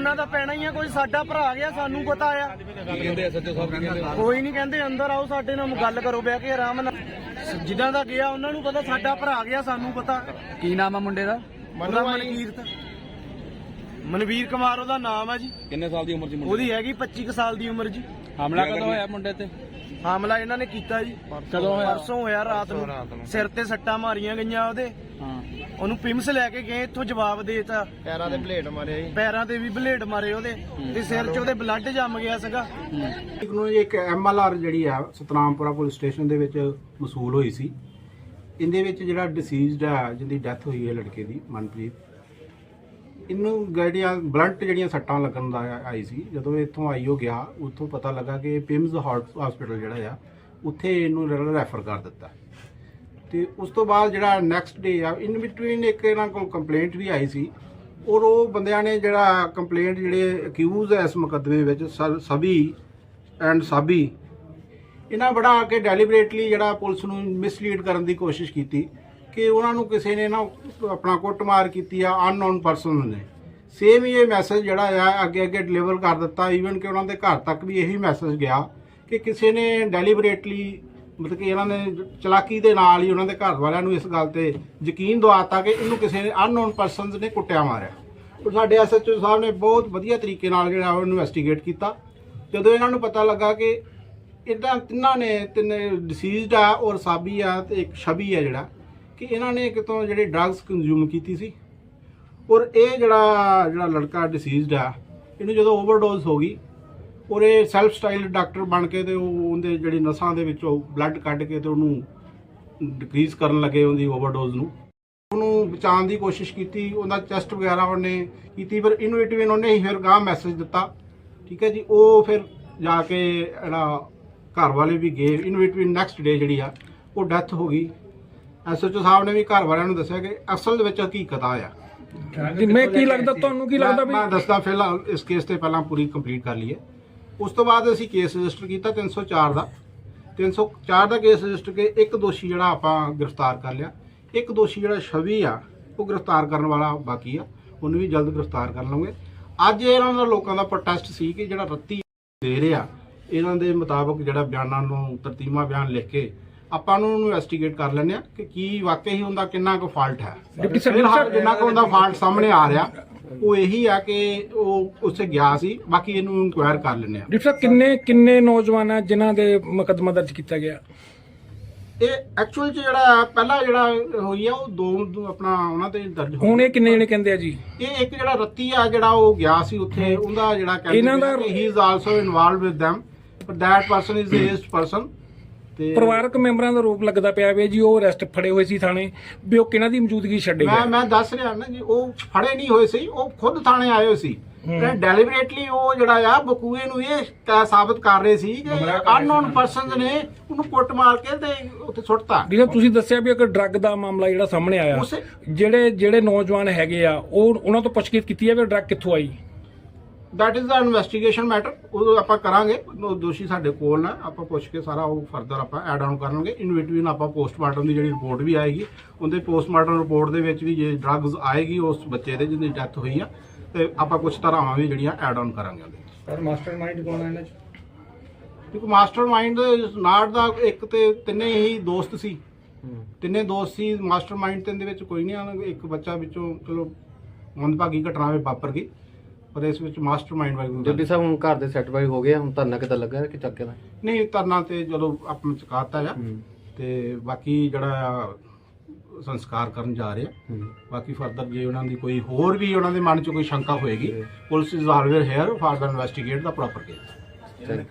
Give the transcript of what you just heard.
ਕਰਨਾ ਤਾਂ ਪੈਣਾ ਹੀ ਆ ਕੋਈ ਸਾਡਾ ਭਰਾ ਗਿਆ ਸਾਨੂੰ ਪਤਾ ਆ। ਕਹਿੰਦੇ ਐਸਐਚਓ ਸਾਹਿਬ ਕੀ ਕਹਿੰਦੇ ਕੋਈ ਨਹੀਂ ਕਹਿੰਦੇ ਅੰਦਰ ਆਓ ਸਾਡੇ ਨਾਲ ਗੱਲ ਕਰੋ ਬਹਿ ਕੇ ਆਰਾਮ ਨਾਲ। ਜਿੱਦਾਂ ਦਾ ਗਿਆ ਉਹਨਾਂ ਨੂੰ ਪਤਾ ਸਾਡਾ ਭਰਾ ਗਿਆ ਸਾਨੂੰ ਪਤਾ। ਕੀ ਨਾਮ ਆ ਮੁੰਡੇ ਦਾ? ਉਹਦਾ ਮਨਕੀਰਤ ਮਨਵੀਰ ਕੁਮਾਰ ਉਹਦਾ ਨਾਮ ਆ ਜੀ। ਕਿੰਨੇ ਸਾਲ ਦੀ ਉਮਰ ਸੀ ਮੁੰਡੇ ਉਹਦੀ ਹੈਗੀ 25 ਕੁ ਸਾਲ ਦੀ ਉਮਰ ਜੀ। ਹਮਲਾ ਕਦੋਂ ਹੋਇਆ ਮੁੰਡੇ ਤੇ? ਹਮਲਾ ਇਹਨਾਂ ਨੇ ਕੀਤਾ ਜੀ। ਕਦੋਂ ਹੋਇਆ? ਪਰਸੋਂ ਹੋਇਆ ਰਾਤ ਨੂੰ। ਸਿਰ ਤੇ ਸੱਟਾਂ ਮਾਰੀਆਂ ਗਈਆਂ ਉਹਦੇ। ਹਾਂ। ਉਹਨੂੰ ਪਿਮਸ ਲੈ ਕੇ ਗਏ ਇੱਥੋਂ ਜਵਾਬ ਦੇਤਾ। ਪੈਰਾਂ ਦੇ ਬਲੇਡ ਮਾਰੇ ਜੀ। ਪੈਰਾਂ ਤੇ ਵੀ ਬਲੇਡ ਮਾਰੇ ਉਹਦੇ। ਤੇ ਸਿਰ 'ਚ ਉਹਦੇ ਬਲੱਡ ਜੰਮ ਗਿਆ ਸੀਗਾ। ਇੱਕ ਨੂੰ ਇੱਕ ਐਮਐਲਆਰ ਜਿਹੜੀ ਆ ਸਤਨਾਮਪੁਰਾ ਪੁਲਿਸ ਸਟੇਸ਼ਨ ਦੇ ਵਿੱਚ ਮਸੂਲ ਹੋਈ ਸੀ। ਇਹਦੇ ਵਿੱਚ ਜਿਹੜਾ ਡਿਸੀਜ਼ਡ ਆ ਜਿਹਦੀ ਡੈਥ ਹੋਈ ਹੈ ਲੜਕੇ ਦੀ ਮਨਪ੍ਰੀਤ। ਇਹਨੂੰ ਜਿਹੜੀਆਂ ਬਲੰਟ ਜਿਹੜੀਆਂ ਸੱਟਾਂ ਲੱਗਣ ਦਾ ਆਈ ਸੀ ਜਦੋਂ ਇਹ ਇੱਥੋਂ ਆਈਓ ਗਿਆ ਉੱਥੋਂ ਪਤਾ ਲੱਗਾ ਕਿ ਪਿਮਸ ਹਸਪੀਟਲ ਜਿਹੜਾ ਆ ਉੱਥੇ ਇਹਨੂੰ ਰੈਫਰ ਕਰ ਦਿੱਤਾ। ਤੇ ਉਸ ਤੋਂ ਬਾਅਦ ਜਿਹੜਾ ਨੈਕਸਟ ਡੇ ਆ ਇਨ ਬਿਟਵੀਨ ਇੱਕ ਇਹਨਾਂ ਕੋਲ ਕੰਪਲੇਂਟ ਵੀ ਆਈ ਸੀ। ਔਰ ਉਹ ਬੰਦਿਆਂ ਨੇ ਜਿਹੜਾ ਕੰਪਲੇਂਟ ਜਿਹੜੇ ਅਕਿਊਜ਼ ਹੈ ਇਸ ਮੁਕੱਦਮੇ ਵਿੱਚ ਸ- ਸਭੀ ਐਂਡ ਸਾਬੀ, ਇਹਨਾਂ ਬੜਾ ਆ ਕੇ ਡੈਲੀਬਰੇਟਲੀ ਜਿਹੜਾ ਪੁਲਿਸ ਨੂੰ ਮਿਸਲੀਡ ਕਰਨ ਦੀ ਕੋਸ਼ਿਸ਼ ਕੀਤੀ ਕਿ ਉਹਨਾਂ ਨੂੰ ਕਿਸੇ ਨੇ ਨਾ ਆਪਣਾ ਕੁੱਟਮਾਰ ਕੀਤੀ ਆ ਅਨਨੋਨ ਪਰਸਨ ਨੇ। ਸੇਮ ਹੀ ਇਹ ਮੈਸੇਜ ਜਿਹੜਾ ਆ ਅੱਗੇ ਅੱਗੇ ਡਿਲੀਵਰ ਕਰ ਦਿੱਤਾ ਈਵਨ ਕਿ ਉਹਨਾਂ ਦੇ ਘਰ ਤੱਕ ਵੀ ਇਹੀ ਮੈਸੇਜ ਗਿਆ ਕਿ ਕਿਸੇ ਨੇ ਡੈਲੀਬਰੇਟਲੀ ਮਤਲਬ ਕਿ ਇਹਨਾਂ ਨੇ ਚਲਾਕੀ ਦੇ ਨਾਲ ਹੀ ਉਹਨਾਂ ਦੇ ਘਰ ਵਾਲਿਆਂ ਨੂੰ ਇਸ ਗੱਲ ਤੇ ਯਕੀਨ ਦਿਵਾਤਾ ਕਿ ਇਹਨੂੰ ਕਿਸੇ ਨੇ ਅਨਨੋਨ ਪਰਸਨਸ ਨੇ ਕੁੱਟਿਆ ਮਾਰਿਆ। ਔਰ ਸਾਡੇ ਐਸਐਚਓ ਸਾਹਿਬ ਨੇ ਬਹੁਤ ਵਧੀਆ ਤਰੀਕੇ ਨਾਲ ਜਿਹੜਾ ਉਹ ਇਨਵੈਸਟੀਗੇਟ ਕੀਤਾ ਜਦੋਂ ਇਹਨਾਂ ਨੂੰ ਪਤਾ ਲੱਗਾ ਕਿ ਇਹਨਾਂ ਤਿੰਨਾਂ ਨੇ ਤਿੰਨੇ ਡਿਸੀਜ਼ਡ ਆ ਔਰ ਸਾਬੀ ਆ ਤੇ ਇੱਕ ਛਬੀ ਆ ਜਿਹੜਾ, ਕਿ ਇਹਨਾਂ ਨੇ ਕਿਤੋਂ ਜਿਹੜੇ ਡਰੱਗਸ ਕੰਜ਼ਿਊਮ ਕੀਤੀ ਸੀ ਔਰ ਇਹ ਜਿਹੜਾ ਜਿਹੜਾ ਲੜਕਾ ਡਿਸੀਜ਼ਡ ਆ, ਇਹਨੂੰ ਜਦੋਂ ਓਵਰਡੋਜ਼ ਹੋ ਗਈ ਔਰ ਇਹ ਸੈਲਫ ਸਟਾਈਲ ਡਾਕਟਰ ਬਣ ਕੇ ਤੇ ਉਹ ਉਹਦੇ ਜਿਹੜੀ ਨਸਾਂ ਦੇ ਵਿੱਚੋਂ ਬਲੱਡ ਕੱਢ ਕੇ ਤੇ ਉਹਨੂੰ ਡਿਕਰੀਜ਼ ਕਰਨ ਲੱਗੇ ਉਹਦੀ ਓਵਰਡੋਜ਼ ਨੂੰ। ਉਹਨੂੰ ਬਚਾਉਣ ਦੀ ਕੋਸ਼ਿਸ਼ ਕੀਤੀ ਉਹਦਾ ਚੈਸਟ ਵਗੈਰਾ ਉਹਨੇ ਕੀਤੀ ਪਰ ਇਨੋਵੇਟਿਵ ਉਹਨੇ ਹੀ ਫਿਰ ਗਾਂ ਮੈਸੇਜ ਦਿੱਤਾ ਠੀਕ ਹੈ ਜੀ। ਉਹ ਫਿਰ ਜਾ ਕੇ ਜਿਹੜਾ ਘਰ ਵਾਲੇ ਵੀ ਗਏ ਇਨੋਵੇਟਿਵ ਨੈਕਸਟ ਡੇ ਜਿਹੜੀ ਆ ਉਹ ਡੈਥ ਹੋ ਗਈ। ਐਸਐਚਓ ਸਾਹਿਬ ਨੇ ਵੀ ਘਰ ਵਾਲਿਆਂ ਨੂੰ ਦੱਸਿਆ ਕਿ ਅਸਲ ਦੇ ਵਿੱਚ ਹਕੀਕਤ ਆ। ਆ ਮੈਂ ਕੀ ਲੱਗਦਾ ਤੁਹਾਨੂੰ ਕੀ ਲੱਗਦਾ ਮੈਂ- ਮੈਂ ਦੱਸਦਾ ਪਹਿਲਾਂ ਇਸ ਕੇਸ ਤੇ ਪਹਿਲਾਂ ਪੂਰੀ ਕੰਪਲੀਟ ਕਰ ਲਈਏ। ਉਸ ਤੋਂ ਬਾਅਦ ਅਸੀਂ ਕੇਸ ਰਜਿਸਟਰ ਕੀਤਾ 304 ਦਾ। 304 ਦਾ ਕੇਸ ਰਜਿਸਟਰ ਕੇ ਇੱਕ ਦੋਸ਼ੀ ਜਿਹੜਾ ਆਪਾਂ ਗ੍ਰਿਫਤਾਰ ਕਰ ਲਿਆ। ਇੱਕ ਦੋਸ਼ੀ ਜਿਹੜਾ ਛਵੀ ਆ ਉਹ ਗ੍ਰਿਫਤਾਰ ਕਰਨ ਵਾਲਾ ਬਾਕੀ ਆ। ਉਹਨੂੰ ਵੀ ਜਲਦ ਗ੍ਰਿਫਤਾਰ ਕਰ ਲਵਾਂਗੇ। ਅੱਜ ਇਹਨਾਂ ਦਾ ਲੋਕਾਂ ਦਾ ਪ੍ਰੋਟੈਸਟ ਸੀ ਕਿ ਜਿਹੜਾ ਰੱਤੀ ਦੇ ਰਿਹਾ ਇਹਨਾਂ ਦੇ ਮੁਤਾਬਕ ਜਿਹੜਾ ਬਿਆਨਾਂ ਨੂੰ ਤਰਤੀਮਾ ਬਿਆਨ ਲਿਖ ਕੇ ਆਪਾਂ ਨੂੰ ਇਨਵੈਸਟੀਗੇਟ ਕਰ ਲੈਂਦੇ ਆ ਕਿ ਕੀ ਵਾਕਈ ਹੀ ਹੁੰਦਾ ਕਿੰਨਾ ਕੁ ਫਾਲਟ ਹੈ। ਡਿਪਟੀ ਸਾਹਿਬ- ਫਿਲਹਾਲ ਜਿੰਨਾ ਕੁ ਉਹਦਾ ਫਾਲਟ ਸਾਹਮਣੇ ਆ ਰਿਹਾ ਉਹ ਇਹੀ ਆ ਕਿ ਉਹ ਉੱਥੇ ਗਿਆ ਸੀ ਬਾਕੀ ਇਹਨੂੰ ਇਨਕੁਆਇਰ ਕਰ ਲੈਂਦੇ ਆ। ਸਾਹਿਬ ਕਿੰਨੇ ਕਿੰਨੇ ਨੌਜਵਾਨ ਆ ਜਿਨ੍ਹਾਂ ਦੇ ਮੁਕੱਦਮਾ ਦਰਜ ਕੀਤਾ ਗਿਆ? ਇਹ ਐਕਚੁਅਲ ਜਿਹੜਾ ਪਹਿਲਾ ਜਿਹੜਾ ਹੋਈ ਆ ਉਹ ਦੋ ਦੋ ਆਪਣਾ ਉਹਨਾਂ ਤੇ ਦਰਜ ਹੁਣ ਇਹ ਕਿੰਨੇ ਜਣੇ ਕਹਿੰਦੇ ਆ ਜੀ? ਇਹ ਇੱਕ ਜਿਹੜਾ ਰੱਤੀ ਆ ਜਿਹੜਾ ਉਹ ਗਿਆ ਸੀ ਉੱਥੇ ਉਹਦਾ ਜਿਹੜਾ ਇਹਨਾਂ ਦਾ- he is also involved with them but that person is the aged person ਤੇ ਪਰਿਵਾਰਕ ਮੈਂਬਰਾਂ ਦਾ ਆਰੋਪ ਲੱਗਦਾ ਪਿਆ ਵੀ ਜੀ ਉਹ ਅਰੈਸਟ ਫੜੇ ਹੋਏ ਸੀ ਥਾਣੇ ਵੀ ਉਹ ਕਿਹਨਾਂ ਦੀ ਮੌਜੂਦਗੀ ਛੱਡੇ ਮੈਂ ਗਏ? ਮੈਂ ਦੱਸ ਰਿਹਾ ਨਾ ਜੀ ਉਹ ਫੜੇ ਨਹੀਂ ਹੋਏ ਸੀ ਉਹ ਖੁਦ ਥਾਣੇ ਆਏ ਹੋਏ ਸੀ। ਤੇ ਡੈਲੀਬਰੇਟਲੀ ਉਹ ਜਿਹੜਾ ਆ ਬਕੂਏ ਨੂੰ ਇਹ ਕਹਿ ਸਾਬਤ ਕਰ ਰਹੇ ਸੀ ਕਿ ਅਨਨੋਨ ਪਰਸਨਸ ਨੇ ਉਹਨੂੰ ਕੁੱਟ ਮਾਰ ਕੇ ਤੇ ਉੱਥੇ ਸੁੱਟਤਾ। ਜਿਹੜਾ ਤੁਸੀਂ ਦੱਸਿਆ ਵੀ ਇੱਕ ਡਰੱਗ ਦਾ ਮਾਮਲਾ ਜਿਹੜਾ ਸਾਹਮਣੇ ਆਇਆ ਉਸੇ- ਜਿਹੜੇ ਜਿਹੜੇ ਨੌਜਵਾਨ ਹੈਗੇ ਆ ਉਹ ਉਹਨਾਂ ਤੋਂ ਪੁੱਛਗਿੱਛ ਕੀਤੀ ਹੈ ਵੀ ਡਰੱਗ ਕਿੱਥੋਂ ਆਈ? That is the investigation matter ਉਹ ਆਪਾਂ ਕਰਾਂਗੇ। ਉਹ ਦੋਸ਼ੀ ਸਾਡੇ ਕੋਲ ਨੇ। ਆਪਾਂ ਪੁੱਛ ਕੇ ਸਾਰਾ ਉਹ ਫਰਦਰ ਆਪਾਂ ਐਡ ਆਨ ਕਰਾਂਗੇ ਇਨਵੈਟਿਵ ਆਪਾਂ ਪੋਸਟਮਾਰਟਮ ਦੀ ਜਿਹੜੀ ਰਿਪੋਰਟ ਵੀ ਆਏਗੀ ਉਹਦੇ ਪੋਸਟਮਾਰਟਮ ਰਿਪੋਰਟ ਦੇ ਵਿੱਚ ਵੀ ਜੇ ਡਰੱਗਸ ਆਏਗੀ ਉਸ ਬੱਚੇ ਦੇ ਜਿਹਦੀ ਡੈਥ ਹੋਈ ਆ ਤੇ ਆਪਾਂ ਕੁਝ ਧਾਰਾਵਾਂ ਵੀ ਜਿਹੜੀਆਂ ਐਡ ਆਨ ਕਰਾਂਗੇ ਉਹਦੇ। ਵਿੱਚ ਸਰ ਮਾਸਟਰਮਾਈਂਡ ਕੌਣ ਹੈ ਇਹਨਾਂ ਚ? ਕਿਉਂਕਿ ਮਾਸਟਰਮਾਈਂਡ ਨਾਟ ਦਾ ਇੱਕ ਤੇ ਤਿੰਨੇ ਹੀ ਦੋਸਤ ਸੀ। ਤਿੰਨੇ ਦੋਸਤ ਸੀ। ਮਾਸਟਰਮਾਈਂਡ ਤੇ ਇਹਦੇ ਵਿੱਚ ਕੋਈ ਨਹੀਂ ਆ। ਇੱਕ ਬੱਚਾ ਵਿੱਚੋਂ ਚਲੋ ਮੰਦਭਾਗੀ ਘਟਨਾ ਵੇ ਵਾਪਰ ਗਈ। ਪਰ ਇਸ ਵਿੱਚ ਮਾਸਟਰਮਾਈਂਡ ਵਾਲੀ ਡਿਪਟੀ ਸਾਹਿਬ ਹੁਣ ਘਰ ਦੇ ਸੈਟ ਬਾਈ ਹੋ ਗਏ ਆ, ਹੁਣ ਧਰਨਾ ਕਿੱਦਾਂ ਲੱਗਾ ਕਿ ਚੱਕੇ ਦਾ ਨਹੀਂ ਤਰਨਾ ਤੇ ਜਦੋਂ ਆਪਾਂ ਚੁਕਾਤਾ ਆ। ਤੇ ਬਾਕੀ ਜਿਹੜਾ ਆ ਸੰਸਕਾਰ ਕਰਨ ਜਾ ਰਹੇ ਆ। ਬਾਕੀ ਫਰਦਰ ਜੇ ਉਹਨਾਂ ਦੀ ਕੋਈ ਹੋਰ ਵੀ ਉਹਨਾਂ ਦੇ ਮਨ 'ਚ ਕੋਈ ਸ਼ੰਕਾ ਹੋਏਗੀ police is always here for the investigate the proper case thank